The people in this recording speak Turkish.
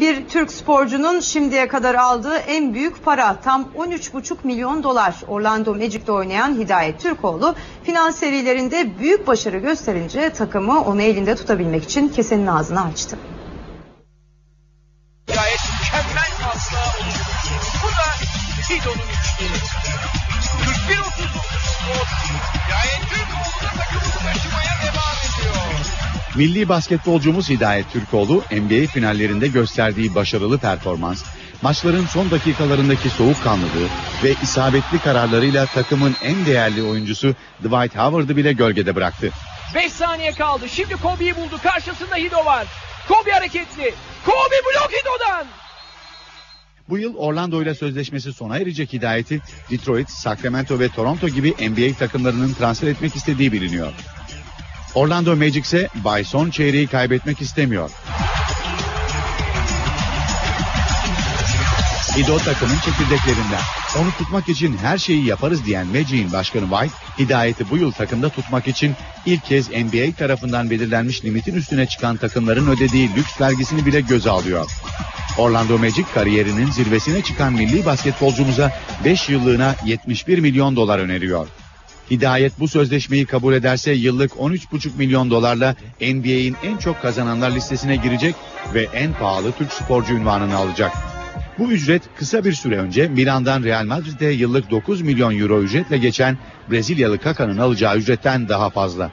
Bir Türk sporcunun şimdiye kadar aldığı en büyük para tam 13,5 milyon dolar. Orlando Magic'te oynayan Hidayet Türkoğlu final serilerinde büyük başarı gösterince takımı onu elinde tutabilmek için kesenin ağzını açtı. Milli basketbolcumuz Hidayet Türkoğlu NBA finallerinde gösterdiği başarılı performans, maçların son dakikalarındaki soğukkanlılığı ve isabetli kararlarıyla takımın en değerli oyuncusu Dwight Howard'ı bile gölgede bıraktı. 5 saniye kaldı. Şimdi Kobe'yi buldu. Karşısında Hido var. Kobe hareketli. Kobe blok Hido'dan. Bu yıl Orlando ile sözleşmesi sona erecek Hidayet'i Detroit, Sacramento ve Toronto gibi NBA takımlarının transfer etmek istediği biliniyor. Orlando Magic ise bay son çeyreği kaybetmek istemiyor. Hido takımın çekirdeklerinden. Onu tutmak için her şeyi yaparız diyen Magic'in başkanı White, Hidayet'i bu yıl takımda tutmak için ilk kez NBA tarafından belirlenmiş limitin üstüne çıkan takımların ödediği lüks vergisini bile göze alıyor. Orlando Magic kariyerinin zirvesine çıkan milli basketbolcumuza 5 yıllığına 71 milyon dolar öneriyor. Hidayet bu sözleşmeyi kabul ederse yıllık 13,5 milyon dolarla NBA'in en çok kazananlar listesine girecek ve en pahalı Türk sporcu unvanını alacak. Bu ücret kısa bir süre önce Milan'dan Real Madrid'e yıllık 9 milyon euro ücretle geçen Brezilyalı Kaka'nın alacağı ücretten daha fazla.